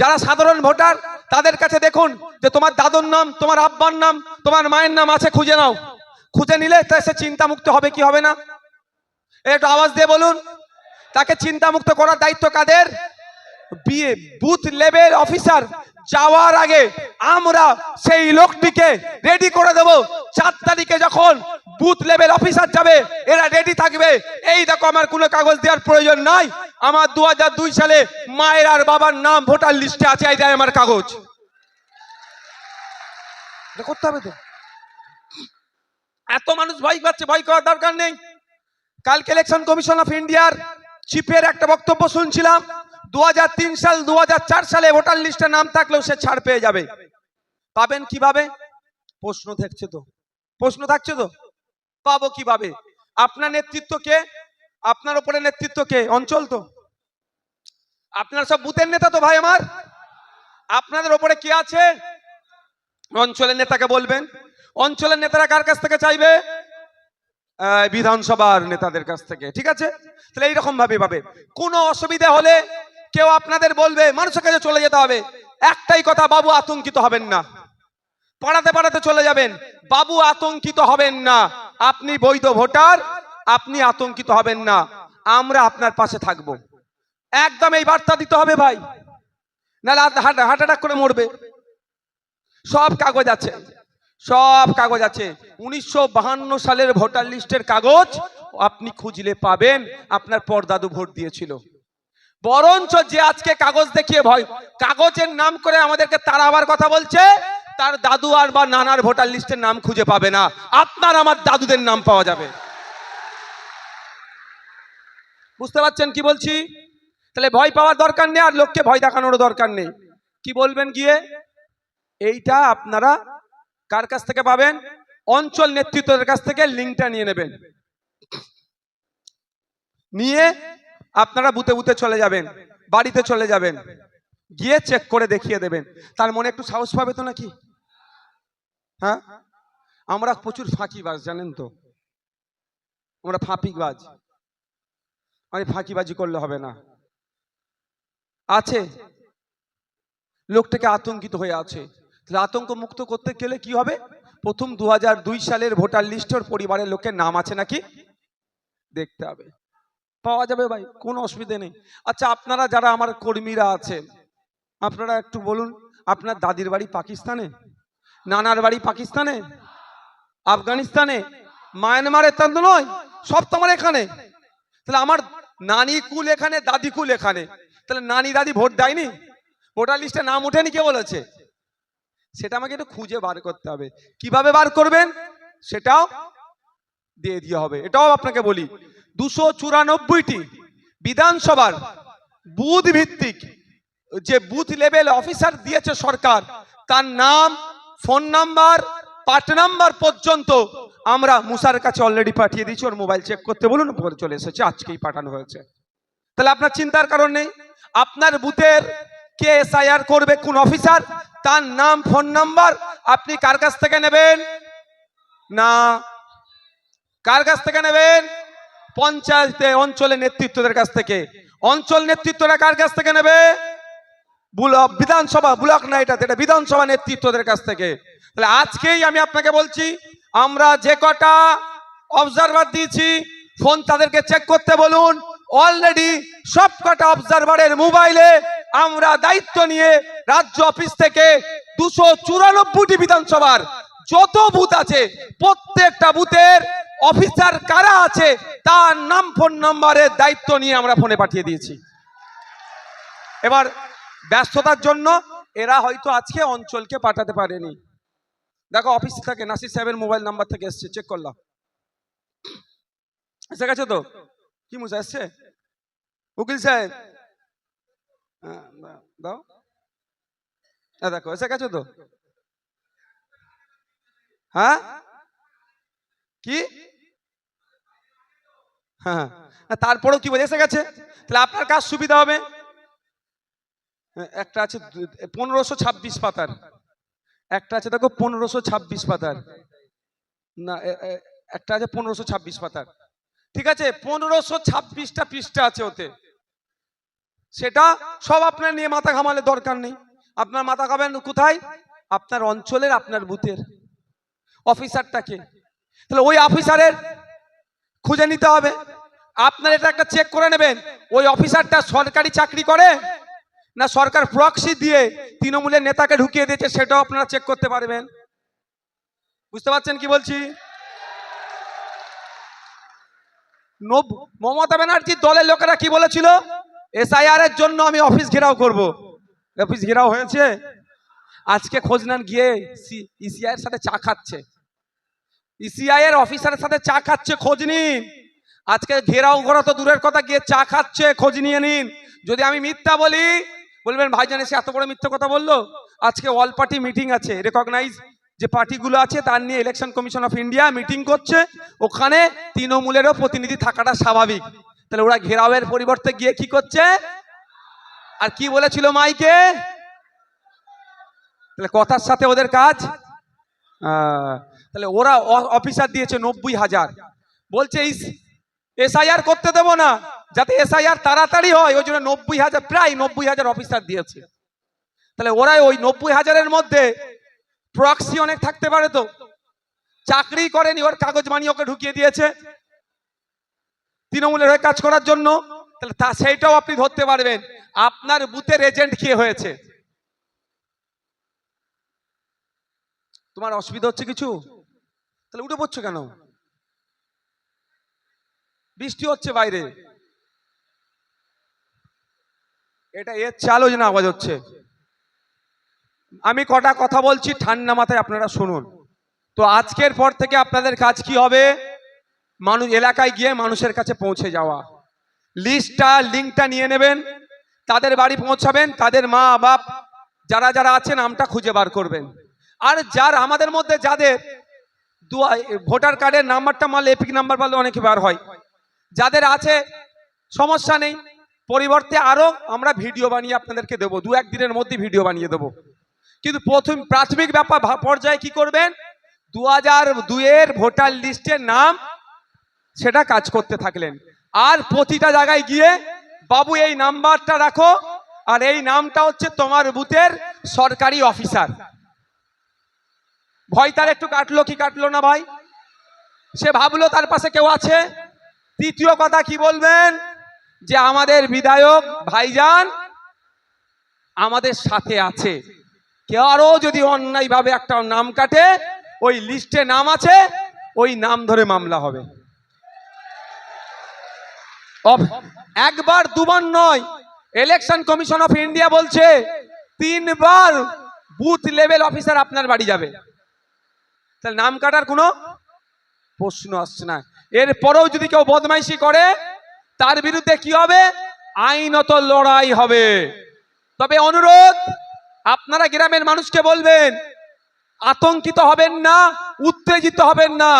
যারা সাধারণ ভোটার, তাদের কাছে দেখুন যে তোমার দাদুর নাম, তোমার আব্বার নাম, তোমার মায়ের নাম আছে, খুঁজে নাও। খুঁজে নিলে তা সে চিন্তামুক্ত হবে কি হবে না? একটু আওয়াজ দিয়ে বলুন, তাকে চিন্তামুক্ত করার দায়িত্ব কাদের? বিয়ে বুথ লেভেল অফিসার যাওয়ার আগে আমরা সেই লোকটিকে রেডি করে দেব। চার তারিখে যখন বুথ লেভেল অফিসার যাবে, এরা রেডি থাকবে। এই দেখো আমার কোনো কাগজ দেওয়ার প্রয়োজন নাই। আমার দু দুই সালে মায়ের আর বাবার নাম ভোটার লিস্টে আছে এইটাই আমার কাগজ। করতে হবে তো। এত মানুষ ভয় পাচ্ছে, ভয় করার দরকার নেই। কালকে ইলেকশন কমিশন অফ ইন্ডিয়ার চিফের একটা বক্তব্য শুনছিলাম। দু হাজার তিন সাল দু হাজার চার সালে ভোটার লিস্টে নাম থাকলেও সে ছাড় পেয়ে যাবে। পাবেন কীভাবে? প্রশ্ন থাকছে তো। প্রশ্ন থাকছে তো? পাবো কীভাবে? আপনার নেতৃত্ব কে? আপনার উপরে নেতৃত্ব কে? অঞ্চল তো। আপনার সব বুথের নেতা তো ভাই আমার। আপনাদের ওপরে কি আছে? অঞ্চলের নেতাকে বলবেন। অঞ্চলের নেতারা কার কাছ থেকে চাইবে? বিধানসভার নেতাদের কাছ থেকে। ঠিক আছে? তাহলে এইরকম ভাবে পাবে। কোনো অসুবিধা হলে কেউ আপনাদের বলবে, মানুষের কাছে চলে যেতে হবে। একটাই কথা, বাবু আতঙ্কিত হবেন না। পাড়াতে পাড়াতে চলে যাবেন, বাবু আতঙ্কিত হবেন না। আপনি বৈধ ভোটার, আপনি আতঙ্কিত হবেন না। আমরা আপনার পাশে থাকব। একদম এই বার্তা দিতে হবে ভাই। নাহলে হার্ট অ্যাটাক করে মরবে। সব কাগজ আছে। সব কাগজ আছে। উনিশশো সালের ভোটার লিস্টের কাগজ আপনি খুঁজলে পাবেন। আপনার পরদাদু ভোট দিয়েছিল। বরঞ্চ যে আজকে কাগজ দেখিয়ে ভয়, কাগজের নাম করে আমাদেরকে তাড়াবার কথা বলছে, তার দাদু আর বা নানার ভোটার লিস্টের নাম খুঁজে পাবে না। আপনার আমার দাদুদের নাম পাওয়া যাবে। বুঝতে পারছেন কি বলছি? তাহলে ভয় পাওয়ার দরকার নেই আর লোককে ভয় দেখানোরও দরকার নেই। কি বলবেন গিয়ে? এইটা আপনারা কার কাছ থেকে পাবেন? অঞ্চল নেতৃত্বের কাছ থেকে লিঙ্কটা নিয়ে নেবেন। নিয়ে আপনারা বুতে বুতে চলে যাবেন, বাড়িতে চলে যাবেন, গিয়ে চেক করে দেখিয়ে দেবেন। তার মনে একটু সাহস পাবে তো নাকি? হ্যাঁ? আমরা প্রচুর ফাঁকিবাজ, জানেন তো? আমরা ফাঁপিবাজ। মানে ফাঁকিবাজি করলে হবে না। আছে। লোকটাকে আতঙ্কিত হয়ে আছে। তাহলে আতঙ্ক মুক্ত করতে গেলে কি হবে? প্রথম দু হাজার দুই সালের ভোটার লিস্টের পরিবারের লোকের নাম আছে নাকি? দেখতে হবে। পাওয়া যাবে ভাই, কোনো অসুবিধে নেই। আচ্ছা আপনারা যারা আমার কর্মীরা আছেন, আপনারা একটু বলুন, আপনার দাদির বাড়ি পাকিস্তানে? নানার বাড়ি পাকিস্তানে? আফগানিস্তানে? মায়ানমারে তা নয়, সব তো আমার এখানে। তাহলে আমার নানি কুল এখানে, দাদি কুল এখানে। তাহলে নানি দাদি ভোট দেয়নি? ভোটার লিস্টে নাম ওঠেনি কে বলেছে? সেটা আমাকে একটু খুঁজে বার করতে হবে। কীভাবে বার করবেন? সেটাও দিয়ে দিয়ে হবে। এটাও আপনাকে বলি। দুশো চুরানব্বইটি বিধানসভার বুথ ভিত্তিক যে বুথ লেভেল অফিসার দিয়েছে সরকার, তার নাম, ফোন নাম্বার, পার্ট নাম্বার পর্যন্ত আমরা মুসার কাছে অলরেডি পাঠিয়ে দিয়েছি, ওর মোবাইল চেক করতে বলুন পরে চলে এসেছে, আজকেই পাঠানো হয়েছে। তাহলে আপনার চিন্তার কারণ নেই, আপনার বুথের কে এসআইআর করবে, কোন অফিসার, তার নাম, ফোন নাম্বার, আপনি কার কাছ থেকে নেবেন? না, কার কাছ থেকে নেবেন? পঞ্চায়েতে অঞ্চলের নেতৃত্বদের কাছ থেকে। অঞ্চল নেতৃত্বরা কার কাছ থেকে নেবে? ব্লক, বিধানসভা ব্লক না এটা এটা বিধানসভা নেতৃত্বদের কাছ থেকে। তাহলে আজকেই আমি আপনাকে বলছি, আমরা যে কটা অবজারভার দিয়েছি ফোন তাদেরকে চেক করতে বলুন। অলরেডি সব কটা অবজারভারের মোবাইলে আমরা দায়িত্ব নিয়ে রাজ্য অফিস থেকে দুশো চুরানব্বইটি বিধানসভার যত বুথ আছে, প্রত্যেকটা বুথের অফিসার কারা আছে তার নাম ফোন নাম্বারের দায়িত্ব নিয়ে আমরা ফোনে পাঠিয়ে দিয়েছি। এবার ব্যস্ততার জন্য এরা হয়তো আজকে অঞ্চলকে পাঠাতে পারেনি। দেখো অফিস থেকে নাসির সাহেবের মোবাইল নাম্বার থেকে এসছে চেক করলাম। এসে গেছে তো? কি মুসা এসছে? উকিল সাহেব। হ্যাঁ, দাও, হ্যাঁ দেখো এসে গেছে তো? হ্যাঁ? কি? হ্যাঁ হ্যাঁ, তারপরেও কি এসে গেছে। তাহলে আপনার কাজ সুবিধা হবে। একটা আছে পনেরোশো ছাব্বিশ পাতার। একটা আছে দেখো পনেরোশো ছাব্বিশ পাতার। না একটা আছে পনেরোশো ছাব্বিশ পাতার। ঠিক আছে? পনেরোশো ছাব্বিশটা পৃষ্ঠা আছে ওতে। সেটা সব আপনার নিয়ে মাথা ঘামালে দরকার নেই। আপনার মাথা ঘামেন কোথায়? আপনার অঞ্চলের আপনার বুথের। অফিসারটাকে। তাহলে ওই অফিসারের খুঁজে নিতে হবে। আপনার এটা একটা চেক করে নেবেন, ওই অফিসারটা সরকারি চাকরি করে না সরকার প্রক্সি দিয়ে তৃণমূলের নেতাকে ঢুকিয়ে দিয়েছে, সেটাও আপনারা চেক করতে পারবেন। বুঝতে পারছেন কি বলছি? মমতা ব্যানার্জির দলের লোকেরা কি বলেছিল? এসআইআর এর জন্য আমি অফিস ঘেরাও করব। অফিস ঘেরাও হয়েছে। আজকে খোঁজ নেন, গিয়ে ইসিআই এর সাথে চা খাচ্ছে। ইসিআই এর অফিসারের সাথে চা খাচ্ছে, খোঁজ নিন। আজকে ঘেরাও করা তো দূরের কথা, গিয়ে চা খাচ্ছে, খোঁজ নিয়ে নিন। যদি আমি মিথ্যা বলি, বলবেন, ভাইজান এসে এত বড় মিথ্যা কথা বলল? আজকে অল পার্টি মিটিং আছে রেকগনাইজ যে পার্টিগুলো আছে, তার নিয়ে election commission of India meeting করছে। ওখানে তৃণমূলেরও প্রতিনিধি থাকাটা স্বাভাবিক। তাহলে ওরা ঘেরাওয়ের পরিবর্তে গিয়ে কি করছে? আর কি বলেছিল মাইকে? তাহলে কথার সাথে ওদের কাজ? তাহলে ওরা অফিসার দিয়েছে নব্বই হাজার। বলছে এসআইআর করতে দেবো না। যাতে এসআইআর তাড়াতাড়ি হয়, ওই জন্য নব্বই হাজার, প্রায় নব্বই হাজার অফিসার দিয়েছে। তাহলে ওরাই ওই নব্বই হাজারের মধ্যে প্রক্সি অনেক থাকতে পারে তো। চাকরি করেনি, ওর কাগজ মানি ওকে ঢুকিয়ে দিয়েছে। তৃণমূলের হয়ে কাজ করার জন্য। তাহলে তা, সেইটাও আপনি ধরতে পারবেন। আপনার বুথের এজেন্ট কে হয়েছে। তোমার অসুবিধা হচ্ছে কিছু? তাহলে উঠে পড়ছো কেন? বৃষ্টি হচ্ছে বাইরে। এটা এর চালো যেন আওয়াজ হচ্ছে। আমি কটা কথা বলছি, ঠান্ডা মাথায় আপনারা শুনুন। তো আজকের পর থেকে আপনাদের কাজ কি হবে? মানুষ, এলাকায় গিয়ে মানুষের কাছে পৌঁছে যাওয়া। লিস্টটা, লিঙ্কটা নিয়ে নেবেন। তাদের বাড়ি পৌঁছাবেন, তাদের মা, বাপ, যারা যারা আছে নামটা খুঁজে বার করবেন। আর যার, আমাদের মধ্যে যাদের দুয়া- ভোটার কার্ডের নাম্বারটা মারলে, এপিক নাম্বার পারলে অনেকে বার হয়। যাদের আছে, সমস্যা নেই। পরিবর্তে আরও আমরা ভিডিও বানিয়ে আপনাদেরকে দেবো। দু একদিনের মধ্যে ভিডিও বানিয়ে দেবো। কিন্তু প্রথম প্রাথমিক ব্যাপার পর্যায়ে কি করবেন? দু হাজার দুইয়ের ভোটার লিস্টের নাম, সেটা কাজ করতে থাকলেন। আর প্রতিটা জায়গায় গিয়ে, বাবু, এই নাম্বারটা রাখো। আর এই নামটা হচ্ছে তোমার বুথের সরকারি অফিসার। ভয় তার একটু কাটলো কি কাটলো না ভাই? সে ভাবলো তার পাশে কেউ আছে? তৃতীয় কথা কি বলবেন? যে আমাদের বিধায়ক ভাইজান আমাদের সাথে আছে। কেউ আরও যদি অন্যায়ভাবে একটা নাম কাটে, ওই লিস্টে নাম আছে, ওই নাম ধরে মামলা হবে। একবার, দুবার নয়। ইলেকশন কমিশন অফ ইন্ডিয়া বলছে, তিনবার বুথ লেভেল অফিসার আপনার বাড়ি যাবে। তাহলে নাম কাটার কোনো প্রশ্ন আসছে না। এরপরেও যদি কেউ বদমাইশি করে, তার বিরুদ্ধে কি হবে? আইনত লড়াই হবে। তবে অনুরোধ, আপনারা গ্রামের মানুষকে বলবেন, আতঙ্কিত হবেন না, উত্তেজিত হবেন না।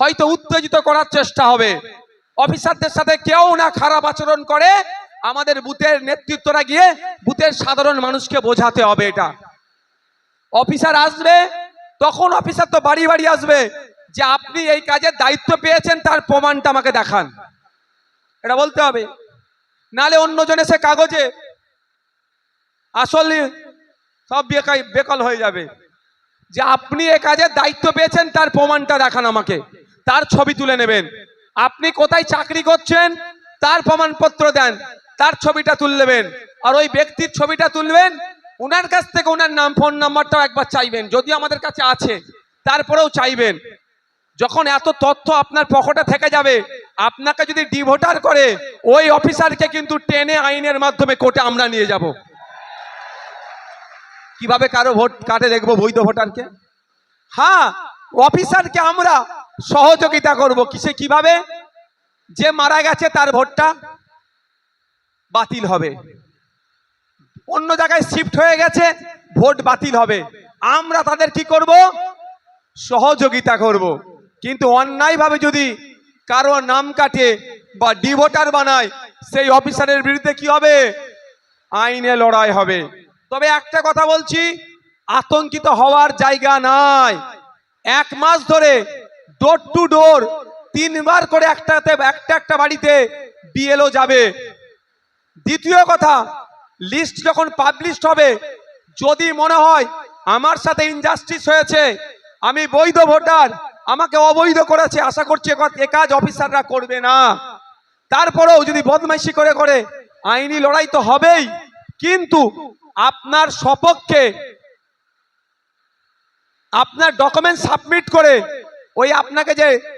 হয়তো উত্তেজিত করার চেষ্টা হবে। অফিসারদের সাথে কেউ না খারাপ আচরণ করে, আমাদের বুথের নেতৃত্বরা গিয়ে বুথের সাধারণ মানুষকে বোঝাতে হবে এটা। অফিসার আসবে, তখন অফিসার তো বাড়ি বাড়ি আসবে। যে আপনি এই কাজের দায়িত্ব পেয়েছেন, তার প্রমাণটা আমাকে দেখান। এটা বলতে হবে। নালে অন্যজন সে কাগজে আসলে সব বেকাই বেকল হয়ে যাবে। যে আপনি এ কাজের দায়িত্ব পেয়েছেন, তার প্রমাণটা দেখান আমাকে। তার ছবি তুলে নেবেন। আপনি কোথায় চাকরি করছেন, তার প্রমাণপত্র দেন। তার ছবিটা তুলে নেবেন। আর ওই ব্যক্তির ছবিটা তুলবেন ওনার কাছ থেকে ওনার নাম, ফোন নাম্বারটাও একবার চাইবেন। যদি আমাদের কাছে আছে, তারপরেও চাইবেন। যখন এত তথ্য আপনার পকেটে থেকে যাবে, আপনাকে যদি ডিভোটার করে, ওই অফিসারকে কিন্তু টেনে আইনের মাধ্যমে কোর্টে আমরা নিয়ে যাব। কীভাবে কারও ভোট কাটে দেখব বৈধ ভোটারকে? হ্যাঁ অফিসারকে আমরা সহযোগিতা করব। কিসে, কীভাবে? যে মারা গেছে তার ভোটটা বাতিল হবে। অন্য জায়গায় শিফট হয়ে গেছে, ভোট বাতিল হবে। আমরা তাদের কি করব? সহযোগিতা করব। কিন্তু অন্যায়ভাবে যদি কারও নাম কাটে বা ডিভোটার বানায়, সেই অফিসারের বিরুদ্ধে কি হবে? আইনে লড়াই হবে। তবে একটা কথা বলছি, আতঙ্কিত হওয়ার জায়গা নাই। এক মাস ধরে ডোর টু ডোর তিনবার করে একটাতে, একটা একটা বাড়িতে বিএলও যাবে। দ্বিতীয় কথা লিস্ট যখন পাবলিশ হবে, যদি মনে হয় আমার সাথে ইনজাস্টিস হয়েছে, আমি বৈধ ভোটার আমাকে অবৈধ করেছে, আশা করছি এ কাজ- অফিসাররা করবে না। তারপরেও যদি বদমাইশি করে করে, আইনি লড়াই তো হবেই। কিন্তু আপনার সপক্ষে আপনার ডকুমেন্ট সাবমিট করে ওই আপনাকে যে